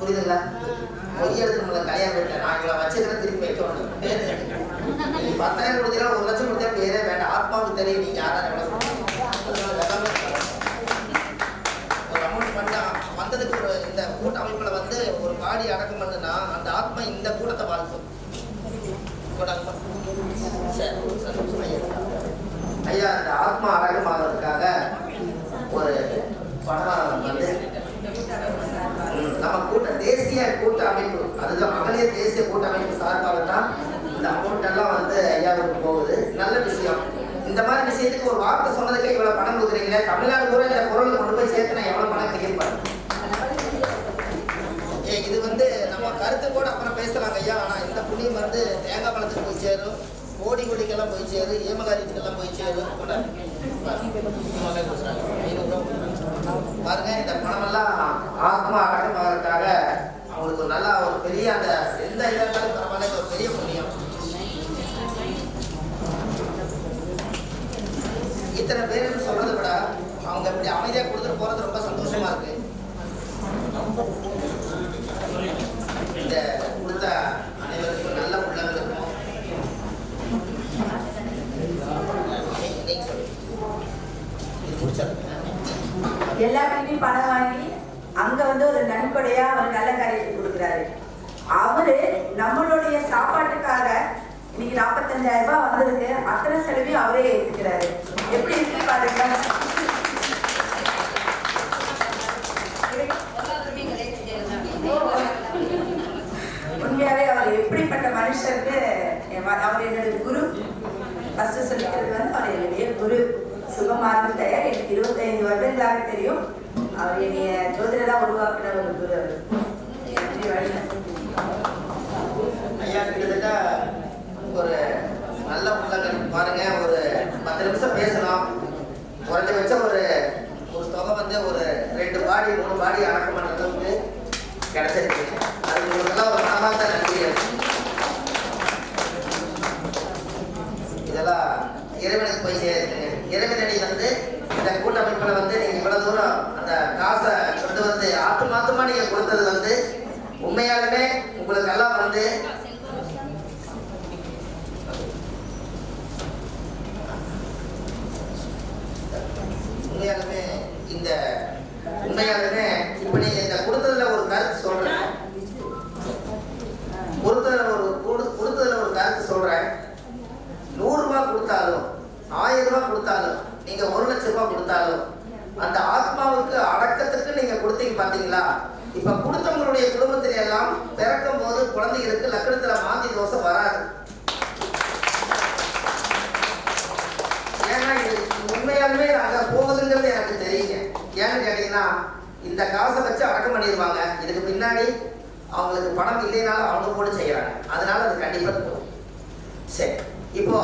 புரியுதுங்களா? மொய்யெழுத்து நம்மளை கல்யாணம் போயிட்டேன். நான் இவ்வளோ வச்சுக்கிறேன் திருப்பி வைக்க வேண்டும். பேர். பத்தாயிரம் கொடுத்தீங்கன்னா ஒரு லட்சம் கொடுத்தா பேரே வேண்டாம். ஆத்மாவுக்கு தெரியும் நீங்க யாரும் எவ்வளோ வந்ததுக்கு ஒரு இந்த கூட்ட அமைப்புல வந்து ஒரு பாடி அடக்கம் பண்ணுனா அந்த ஆத்மா இந்த கூட்டத்தை வாழ்த்தும். ஐயா. இந்த அந்த ஆத்மா அடக்கமாகிறதுக்காக ஒரு பணம் வந்து நம்ம கூட்ட தேசிய கூட்ட அமைப்பு அதுதான் மகளிர் தேசிய கூட்ட அமைப்பு சார்பாக தான் இந்த அமௌண்ட் எல்லாம் வந்து ஐயாவுக்கு போகுது. நல்ல விஷயம். இந்த மாதிரி விஷயத்துக்கு ஒரு வார்த்தை சொன்னதுக்கே இவ்வளவு பணம் கொடுக்குறீங்களே தமிழ்நாடு கூட இந்த குரல் கொண்டு போய் சேர்த்து புண்ணியம் வந்து தேங்காய் பழத்துக்கு போய் சேரும். கோடி கொடிக்கெல்லாம் போய் சேரும். ஏமகாரியத்துக்கெல்லாம் போய் சேரும். பாருங்க இந்த பணமெல்லாம் ஆத்மா அடக்கமாகறதுக்காக அவங்களுக்கு ஒரு நல்லா ஒரு பெரிய அந்த எந்த இதாக இருந்தாலும் பரவாயில்ல ஒரு பெரிய புண்ணியம். இத்தனை பேருன்னு சொல்றதை விட அவங்க இப்படி அமைதியாக கொடுத்துட்டு போறது ரொம்ப சந்தோஷமா இருக்கு இந்த கொடுத்த அனைவருக்கும் நல்ல உள்ளங்களுக்கும் நீ- நீங்க சொல்லுங்க இது முடிச்சிருங்க எல்லாத்துக்குமே பணம் வாங்கி அங்க வந்து ஒரு நன்கொடையா அவர் நல்ல காரியத்துக்கு கொடுக்குறாரு. அவரு நம்மளுடைய சாப்பாட்டுக்காக இன்னைக்கு நாற்பத்தஞ்சாயிரம் ரூபாய் வந்திருக்கு. அத்தனை செலவையும் அவரே ஏற்றுக்கிறாரு எப்படி இருக்கு பாருங்க. உண்மையாவே அவர் எப்படிப்பட்ட மனுஷருக்கு அவர் என்னுடைய குரு. ஃபர்ஸ்ட் சொல்லிக்கிறது வந்து அவர் என்னுடைய குரு. சுகமார்க்கு தயார் எனக்கு இருபத்தைந்து வருடங்களாக தெரியும். அவர் என்னைய ஜோதிடராக உருவாக்கின ஒரு குரு அவர் நன்றி வணக்கம். ஐயா கிட்டத்தட்ட ஒரு நல்ல உள்ளங்கள் பாருங்க ஒரு பத்து நிமிஷம் பேசணும் குறைஞ்சபட்சம் ஒரு ஒரு தொகை வந்து ஒரு ரெண்டு பாடி மூணு பாடி அடக்கம் பண்ணுற அளவுக்கு கிடைச்சிருக்கு அது உங்களுக்கெல்லாம் ஒரு மனமார்ந்த நன்றி இதெல்லாம் இறைவனுக்கு போய் சேருங்க இறைவனடி வந்து இந்த கூட்டமைப்பில் வந்து நீங்கள் இவ்வளோ தூரம் அந்த காசை கொண்டு வந்து ஆத்து மாத்தமா நீங்கள் கொடுத்தது வந்து உண்மையாலுமே உங்களுக்கு எல்லாம் வந்து உண்மையாலுமே இந்த உண்மையாலுமே இப்ப நீங்க இந்த கொடுத்ததுல ஒரு கருத்து சொல்றேன். கொடுத்ததுல ஒரு கொடுத்ததுல ஒரு கருத்து சொல்றேன். நூறு ரூபாய் கொடுத்தாலும் ஆயிரம் ரூபாய் கொடுத்தாலும் நீங்க ஒரு லட்சம் ரூபாய் கொடுத்தாலும் அந்த ஆத்மாவுக்கு அடக்கத்துக்கு நீங்க கொடுத்தீங்க பாத்தீங்களா? இப்ப கொடுத்தவங்களுடைய குடும்பத்தில எல்லாம் பிறக்கும் போது குழந்தைகளுக்கு லக்கணத்துல மாந்தி தோசை வராது. ஏன்னா இது உண்மையாலுமே அங்க போகுதுங்கிறது எனக்கு தெரியுங்க. ஏன்னு கேட்டீங்கன்னா இந்த காசை வச்சு அடக்கம் பண்ணிடுவாங்க இதுக்கு பின்னாடி அவங்களுக்கு பணம் இல்லைனாலும் அவங்க போட்டு செய்யறாங்க. அதனால அது கண்டிப்பா போகும் சரி இப்போ